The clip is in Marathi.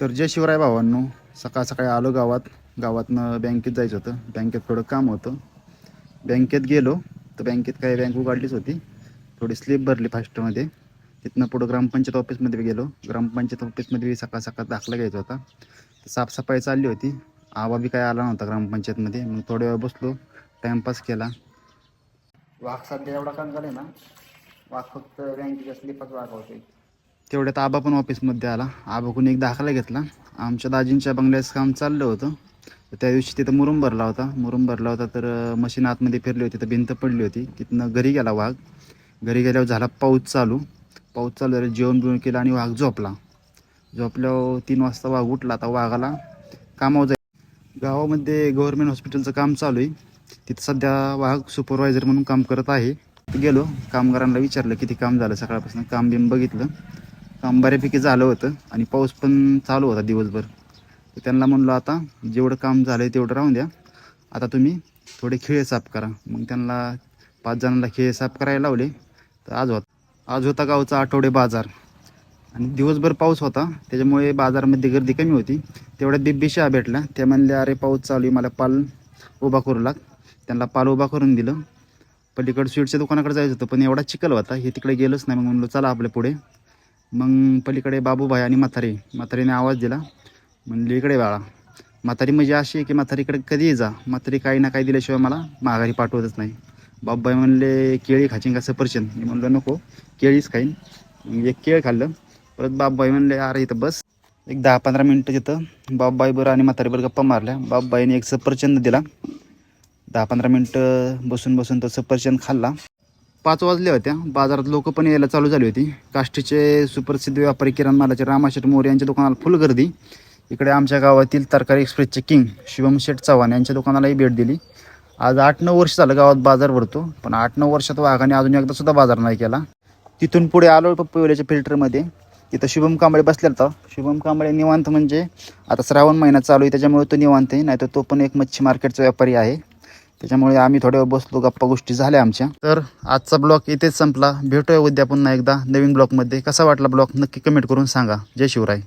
तर जय शिवराय भावांनो. सकाळ सकाळी आलो गावात. गावातनं बँकेत जायचं होतं. बँकेत थोडं काम होतं. बँकेत गेलो. तर बँकेत काही बँक उघडलीच होती. थोडी स्लिप भरली फास्टमध्ये. तिथनं पुढं ग्रामपंचायत ऑफिसमध्ये गेलो. ग्रामपंचायत ऑफिसमध्ये सकाळ सकाळ दाखला घ्यायचा होता. तर साफसफाई चालली होती. आवा बी काय आला नव्हता ग्रामपंचायतमध्ये. मग थोड्या वेळ बसलो. टाईमपास केला. वाघ सध्या एवढा काम झालं ना. वाघ फक्त बँकेच्या स्लिपच वाघ होते तेवढ्यात आबा पण ऑफिसमध्ये आला. आबाकडून एक दाखला घेतला. आमच्या दाजींच्या बंगल्याचं काम चाललं होतं. तर त्या दिवशी तिथं मुरुम भरला होता. मुरुम भरला होता तर मशीन आतमध्ये फिरली होती. तर भिंत पडली होती. तिथनं घरी गेला वाघ. घरी गेल्यावर झाला पाऊस चालू. पाऊस चालू झालं जेवण बिवण केलं आणि वाघ झोपला. झोपल्यावर तीन वाजता वाघ उठला. आता वाघाला कामावर जाईल गावामध्ये गव्हर्मेंट हॉस्पिटलचं काम चालू आहे. तिथं सध्या वाघ सुपरवायझर म्हणून काम करत आहे. गेलो. कामगारांना विचारलं किती काम झालं सकाळपासून. काम बिम बघितलं. काम बऱ्यापैकी झालं होतं आणि पाऊस पण चालू होता दिवसभर. तर त्यांना म्हणलो आता जेवढं काम झालं आहे तेवढं राहून द्या. आता तुम्ही थोडे खिळे साफ करा. मग त्यांना पाच जणांना खिळे साफ करायला लावले. तर आज होत. आज होता गावचा आठवडे बाजार. आणि दिवसभर पाऊस होता. त्याच्यामुळे बाजारामध्ये गर्दी कमी होती. तेवढ्या बिब्बी भेटल्या त्या म्हणल्या अरे पाऊस चालू आहे. मला पाल उभा करू लाग. त्यांना पाल उभा करून दिलं. पलीकडे स्वीटच्या दुकानाकडे जायचं होतं पण एवढा चिखल होता. हे तिकडे गेलंच नाही. मग म्हणलो चला आपल्या पुढे. मग पलीकडे बाबूभाई आणि म्हातारी. म्हातारीने आवाज दिला. म्हणले इकडे बाळा. म्हातारी म्हणजे अशी आहे की म्हातारीकडे कधीही जा. म्हातारी काही ना काही दिल्याशिवाय मला माघारी पाठवतच नाही. बाबूबाई म्हणले केळी खाचीन का सफरचंद? मी म्हणलं नको. केळीच खाईन. एक केळ खाल्लं. परत बाबूबाई म्हणले अरे इथं बस. एक दहा पंधरा मिनटं तिथं. बाबूबाई बरं आणि म्हातारी बरं गप्पा मारल्या. बाबूबाईने एक सफरचंद दिला. दहा पंधरा मिनटं बसून बसून तो सफरचंद खाल्ला. पाच वाजल्या होत्या. बाजारात लोक पण यायला चालू झाली होती. काष्टीचे सुप्रसिद्ध व्यापारी किराणा मालाचे रामाशेठ मोरे यांच्या दुकानाला फुल गर्दी. इकडे आमच्या गावातील तरकारी एक्सप्रेसचे किंग शिवम शेठ चव्हाण यांच्या दुकानालाही भेट दिली. आज आठ नऊ वर्ष झालं गावात बाजार भरतो. पण आठ नऊ वर्षात वाघाने अजून एकदा सुद्धा बाजार नाही केला. तिथून पुढे आलो पप्पीवल्याच्या फिल्टरमध्ये. तिथं शुभम कांबळे बसलेला होता. शुभम कांबळे निवांत म्हणजे आता श्रावण महिना चालू आहे त्याच्यामुळे तो निवांत आहे. नाहीतर तो पण एक मच्छी मार्केटचा व्यापारी आहे. त्याच्यामुळे आम्ही थोड्या वेळ बसलो गप्पा गोष्टी झाल्या आमच्या. तर आजचा ब्लॉग इथेच संपला. भेटूया उद्या पुन्हा एकदा नवीन ब्लॉगमध्ये. कसा वाटला ब्लॉग नक्की कमेंट करून सांगा. जय शिवराय.